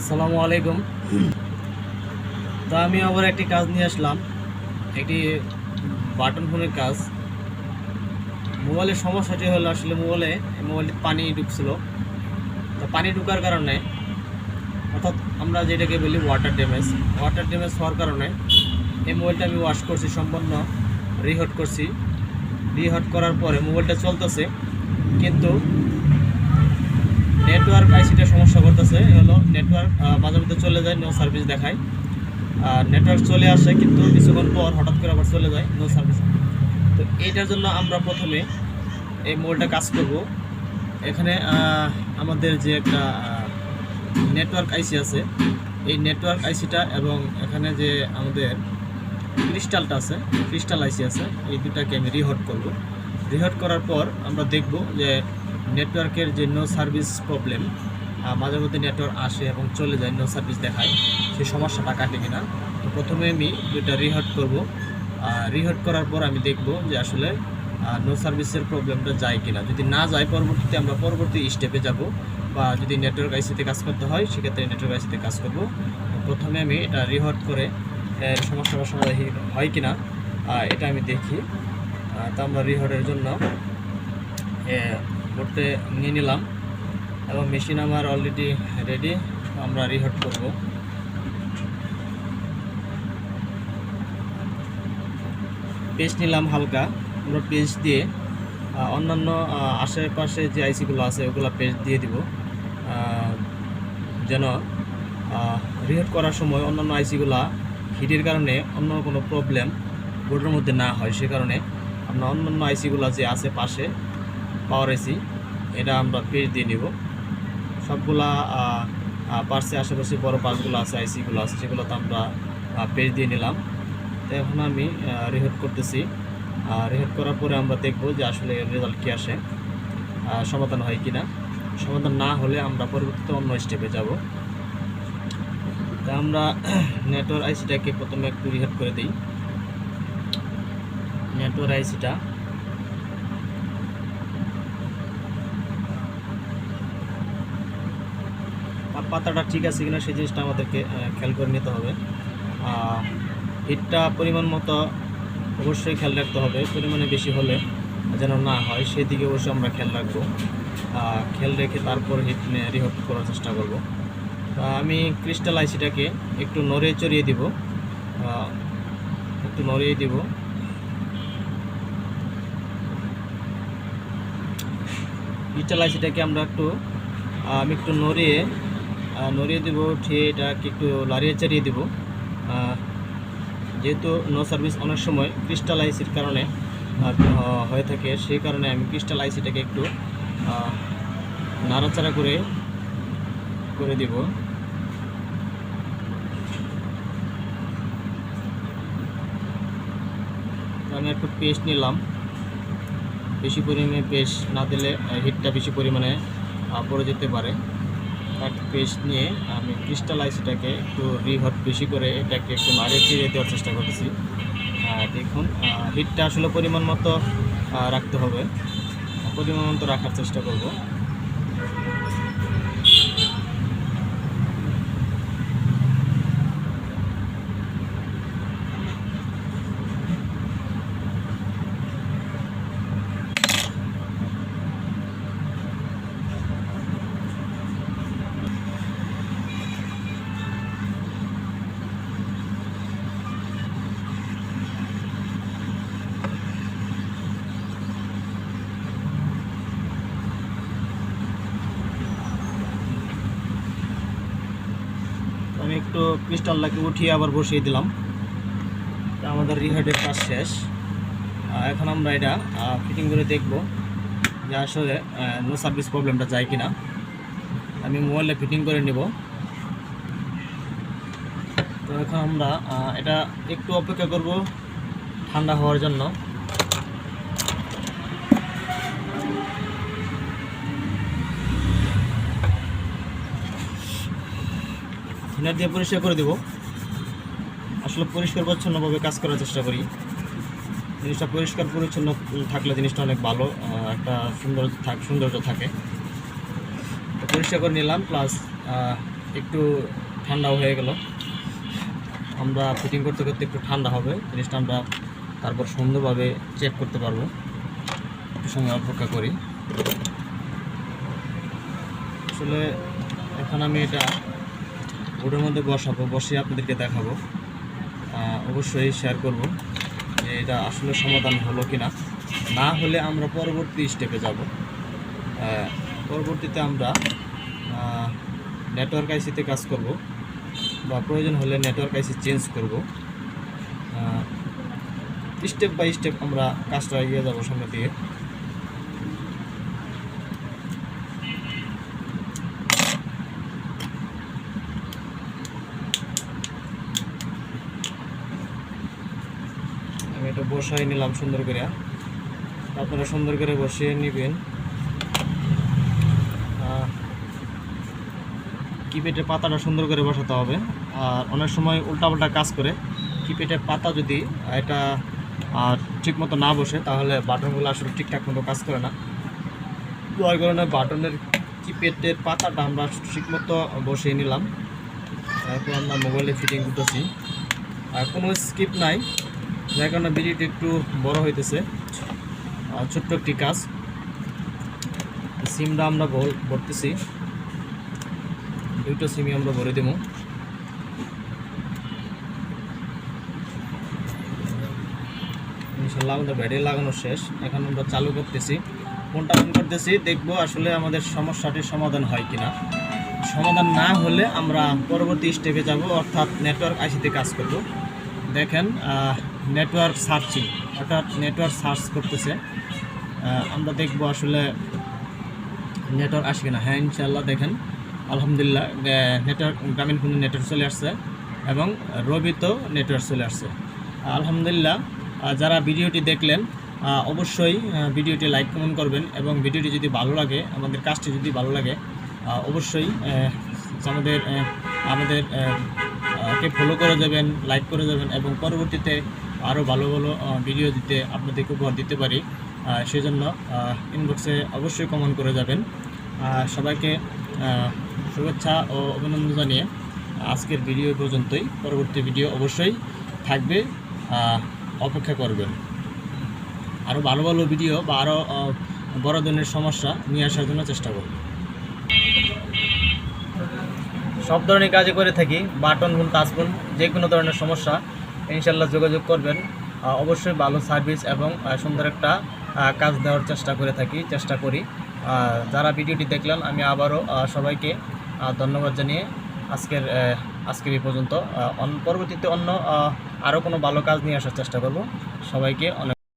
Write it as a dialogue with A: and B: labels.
A: আসসালামু আলাইকুম। তো আমি আবার একটি কাজ নিয়ে আসলাম। একটি বাটন ফোনের কাজ। মোবাইলের সমস্যাটি হলো আসলে মোবাইলে এই মোবাইলে পানি ঢুকছিল। তো পানি ঢুকার কারণে, অর্থাৎ আমরা যেটাকে বলি ওয়াটার ড্যামেজ ওয়াটার ড্যামেজ হওয়ার কারণে এই মোবাইলটা আমি ওয়াশ করছি, সম্পূর্ণ রিহট করছি। রিহট করার পরে মোবাইলটা চলতেছে। কিন্তু নেটওয়ার্ক আইসিটা সমস্যা করতেছে হলো নেটওয়ার্ক মাঝে মধ্যে চলে যায় নো সার্ভিস দেখায়। আর নেটওয়ার্ক চলে আসে কিন্তু কিছুক্ষণ পর হঠাৎ করে আবার চলে যায় নো সার্ভিস তো এইটার জন্য আমরা প্রথমে এই মোলটা কাজ করব। এখানে আমাদের যে একটা নেটওয়ার্ক আইসি আছে, এই নেটওয়ার্ক আইসিটা এবং এখানে যে আমাদের ক্রিস্টালটা আছে ক্রিস্টাল আইসি আছে, এই দুটাকে আমি রিহট করব। রিহট করার পর আমরা দেখব যে নেটওয়ার্কের যে নো সার্ভিস প্রবলেম মাঝে মধ্যে নেটওয়ার্ক আসে এবং চলে যায় নো সার্ভিস দেখায়, সেই সমস্যাটা কাটে কিনা? তো প্রথমে আমি দুটা রিহট করব। রিহট করার পর আমি দেখব যে আসলে নো সার্ভিসের প্রবলেমটা যায় কিনা। যদি না যায়, পরবর্তীতে আমরা পরবর্তী স্টেপে যাব বা যদি নেটওয়ার্ক আইসিতে কাজ করতে হয়, সেক্ষেত্রে নেটওয়ার্ক আইসিতে কাজ করব। প্রথমে আমি এটা রিহট করে এর সমস্যাটা সমাধান হয় কিনা এটা আমি দেখি। তো আমরা রিহটের জন্য করতে নিয়ে নিলাম এবং মেশিন আমার অলরেডি রেডি আমরা রিহট করব। পেস্ট নিলাম হালকা, আমরা পেস্ট দিয়ে অন্যান্য আশেপাশে যে আইসিগুলো আছে, ওগুলো পেস্ট দিয়ে দিব। যেন রিহেট করার সময় অন্যান্য আইসিগুলা হিটের কারণে অন্য কোনো প্রবলেম বোর্ডের মধ্যে না হয়, সে কারণে আমরা অন্যান্য আইসিগুলো যে আছে পাশে পাওয়ার এসি এটা আমরা পেস্ট দিয়ে নিব। সবগুলা পার্সে আশেপাশে বড় পার্সগুলো আছে, আইসিগুলো আছে, সেগুলোতে আমরা পেজ দিয়ে নিলাম। তো এখন আমি রিহেট করতেছি। রিহেট করার পরে আমরা দেখব যে আসলে রেজাল্ট কী আসে সমাধান হয় কিনা। সমাধান না হলে আমরা পরবর্তীতে অন্য স্টেপে যাব। তা আমরা নেটওয়ার্ক আইসিটাকে প্রথমে একটু রিহেট করে দিই। নেটওয়ার্ক আইসিটা পাতাটা ঠিক আছে কিনা সেই জিনিসটা আমাদেরকে খেয়াল করে নিতে হবে। হিটটা পরিমাণ মতো অবশ্যই খেয়াল রাখতে হবে, পরিমাণে বেশি হলে যেন না হয়, সেদিকে অবশ্যই আমরা খেয়াল রাখব। খেয়াল রেখে তারপর হিট রিহট করার চেষ্টা করব। আমি ক্রিস্টাল আইসিটাকে একটু নড়ে চড়িয়ে দিব। একটু নড়িয়ে দিব। ক্রিস্টাল আইসিটাকে আমরা একটু আমি একটু নড়িয়ে নড়িয়ে দেবো উঠিয়ে এটাকে একটু লাড়িয়ে চাড়িয়ে দেবো। যেহেতু নো সার্ভিস অনেক সময় ক্রিস্টাল আইসির কারণে হয়ে থাকে, সেই কারণে আমি ক্রিস্টাল আইসিটাকে একটু নাড়াচাড়া করে করে দেব। আমি একটু পেস্ট নিলাম। বেশি পরিমাণে পেস্ট না দিলে হিটটা বেশি পরিমাণে পড়ে যেতে পারে। এক পেস্ট নিয়ে আমি ক্রিস্টালাইজ এটাকে একটু রিহট বেশি করে এটাকে একটু নাড়ে ফিরে দেওয়ার চেষ্টা করতেছি। দেখুন হিটটা আসলে পরিমাণ মতো রাখতে হবে। পরিমাণ মতো রাখার চেষ্টা করব আমি একটু ক্রিস্টালটাকে উঠিয়ে আবার বসিয়ে দিলাম। আমাদের রিহার্ডের কাজ শেষ। এখন আমরা এটা ফিটিং করে দেখব যে আসলে নো সার্ভিস প্রবলেমটা যায় কিনা। আমি মোবাইলে ফিটিং করে নেব। তো এখন আমরা এটা একটু অপেক্ষা করব ঠান্ডা হওয়ার জন্য। থিনার দিয়ে পরিষ্কার করে দেবো। আসলে পরিষ্কার পরিচ্ছন্নভাবে কাজ করার চেষ্টা করি। জিনিসটা পরিষ্কার পরিচ্ছন্ন থাকলে জিনিসটা অনেক ভালো একটা সুন্দর থাক, সৌন্দর্য থাকে। পরিষ্কার করে নিলাম, প্লাস একটু ঠান্ডাও হয়ে গেল। আমরা ফিটিং করতে করতে একটু ঠান্ডা হবে, জিনিসটা আমরা তারপর সুন্দরভাবে চেক করতে পারব। একটু সময় অপেক্ষা করি। আসলে এখন আমি এটা বোর্ডের মধ্যে বসাবো, বসিয়ে আপনাদেরকে দেখাবো। অবশ্যই শেয়ার করব যে এটা আসলে সমাধান হলো কি না না হলে আমরা পরবর্তী স্টেপে যাব। পরবর্তীতে আমরা নেটওয়ার্ক আইসিতে কাজ করব বা প্রয়োজন হলে নেটওয়ার্ক আইসি চেঞ্জ করব। স্টেপ বাই স্টেপ আমরা কাজটা এগিয়ে যাব সামনে দিয়ে এটা বসাই নিলাম সুন্দর করে। আপনারা সুন্দর করে বসিয়ে নেবেন। কিপেটের পাতাটা সুন্দর করে বসাতে হবে। আর অনেক সময় উল্টাপাল্টা কাজ করে। কিপেটের পাতা যদি এটা আর ঠিক মতো না বসে, তাহলে বাটনগুলো আসলে ঠিকঠাক মতো কাজ করে না। যার কারণে বাটনের কিপ্যাডের পাতাটা আমরা ঠিক মতো বসিয়ে নিলাম। তারপর আমরা মোবাইলে ফিটিং করতেছি। আর কোনো স্কিপ নাই। যার কারণে ভিডিওটি একটু বড় হইতেছে। ছোট্ট একটি কাজ। সিমটা আমরা ভর- ভরতেছি। দুটো সিমই আমরা ভরে দেবো। ইনশাল্লাহ আমাদের ব্যাটারি লাগানো শেষ। এখন আমরা চালু করতেছি। ফোনটা অন করতেছি, দেখব আসলে আমাদের সমস্যাটির সমাধান হয় কিনা। সমাধান না হলে আমরা পরবর্তী স্টেপে যাব, অর্থাৎ নেটওয়ার্ক আইসিতে কাজ করব। দেখেন নেটওয়ার্ক সার্চিং অর্থাৎ নেটওয়ার্ক সার্চ করতেছে। আমরা দেখব আসলে নেটওয়ার্ক আসে কিনা। হ্যাঁ ইনশাল্লাহ দেখেন। আলহামদুলিল্লাহ নেটওয়ার্ক গ্রামীণ ফোনে নেটওয়ার্ক চলে আসছে এবং রবিতেও নেটওয়ার্ক চলে আসছে। আলহামদুলিল্লাহ যারা ভিডিওটি দেখলেন অবশ্যই ভিডিওটি লাইক, কমেন্ট করবেন এবং ভিডিওটি যদি ভালো লাগে, আমাদের কাজটি যদি ভালো লাগে অবশ্যই আমাদের আমাদের কে ফলো করে যাবেন লাইক করে যাবেন এবং পরবর্তীতে আরও ভালো ভালো ভিডিও দিতে আপনাদেরকে উপহার দিতে পারি। আহ, সেজন্য ইনবক্সে অবশ্যই কমেন্ট করে যাবেন। সবাইকে শুভেচ্ছা ও অভিনন্দন জানিয়ে আজকের ভিডিও পর্যন্তই। পরবর্তী ভিডিও অবশ্যই থাকবে অপেক্ষা করবেন। আরও ভালো ভালো ভিডিও বা আরও বড় ধরনের সমস্যা নিয়ে আসার জন্য চেষ্টা করব। সব ধরনের কাজে করে থাকি বাটন টাচ ফোন যে কোনো ধরনের সমস্যা। ইনশাল্লাহ যোগাযোগ করবেন। অবশ্যই ভালো সার্ভিস এবং সুন্দর একটা কাজ দেওয়ার চেষ্টা করে থাকি, চেষ্টা করি। যারা ভিডিওটি দেখলেন, আমি আবারও সবাইকে ধন্যবাদ জানিয়ে আজকের আজকের এই পর্যন্ত পরবর্তীতে অন্য আরও কোনো ভালো কাজ নিয়ে আসার চেষ্টা করব। সবাইকে অনেক